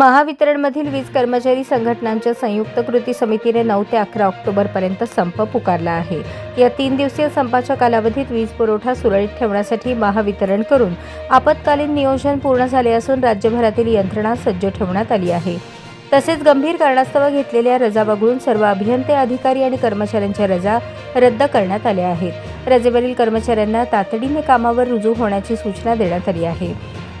महावितरणमधील वीज कर्मचारी संघटनांच्या संयुक्त कृती समितीने नऊ ते अकरा ऑक्टोबरपर्यंत संप पुकारला आहे. या तीन दिवसीय संपाच्या कालावधीत वीज पुरवठा सुरळीत ठेवण्यासाठी महावितरण करून आपत्कालीन नियोजन पूर्ण झाले असून राज्यभरातील यंत्रणा सज्ज ठेवण्यात आली आहे. तसेच गंभीर कारणास्तव घेतलेल्या रजा वगळून सर्व अभियंते अधिकारी आणि कर्मचाऱ्यांच्या रजा रद्द करण्यात आल्या आहेत. रजेवरील कर्मचाऱ्यांना तातडीने कामावर रुजू होण्याची सूचना देण्यात आली आहे.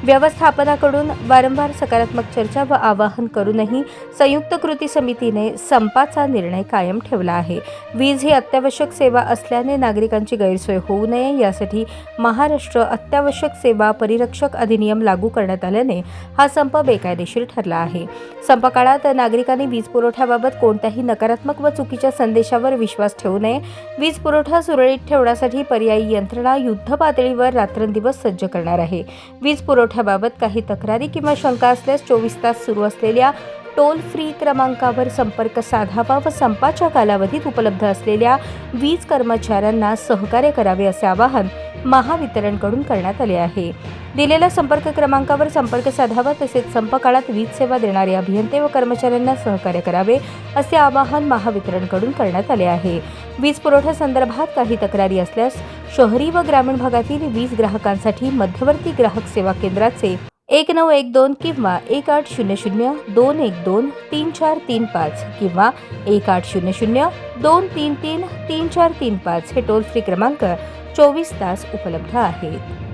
व्यवस्थापनाकडून वारंवार सकारात्मक चर्चा व आवाहन करूनही संयुक्त कृती समितीने संपाचा निर्णय कायम ठेवला आहे. वीज ही अत्यावश्यक सेवा असल्याने नागरिकांची गैरसोय होऊ नये यासाठी महाराष्ट्र अत्यावश्यक सेवा परिरक्षक अधिनियम लागू करण्यात आल्याने हा संप बेकायदेशीर ठरला आहे. संप काळात नागरिकांनी वीज पुरवठ्याबाबत कोणत्याही नकारात्मक व चुकीच्या संदेशावर विश्वास ठेवू नये. वीज पुरवठा सुरळीत ठेवण्यासाठी पर्यायी यंत्रणा युद्ध पातळीवर रात्रंदिवस सज्ज करणार आहे. वीज पुरवठा पुरवठ्याबाबत काही तक्रारी किंवा शंका असल्यास चोवीस तास सुरू असलेल्या टोल फ्री क्रमांकावर संपर्क साधावा व संपाच्या कालावधीत उपलब्ध असलेल्या वीज कर्मचाऱ्यांना सहकार्य करावे असे आवाहन महावितरणकडून करण्यात आले आहे. दिलेल्या संपर्क क्रमांकावर संपर्क साधावा तसेच संप काळात वीज सेवा देणारे अभियंते व कर्मचाऱ्यांना सहकार्य करावे असे आवाहन महावितरणकडून करण्यात आले आहे. वीज पुरवठा संदर्भात काही तक्रारी असल्यास शहरी व ग्रामीण भागातील वीज ग्राहकांसाठी मध्यवर्ती ग्राहक सेवा केंद्राचे एक नऊ एक दोन किंवा एक आठ शून्य शून्य दोन एक दोन तीन चार तीन पाच किंवा एक आठ शून्य शून्य दोन तीन तीन तीन चार तीन पाच हे टोल फ्री क्रमांक चोवीस तास उपलब्ध आहेत.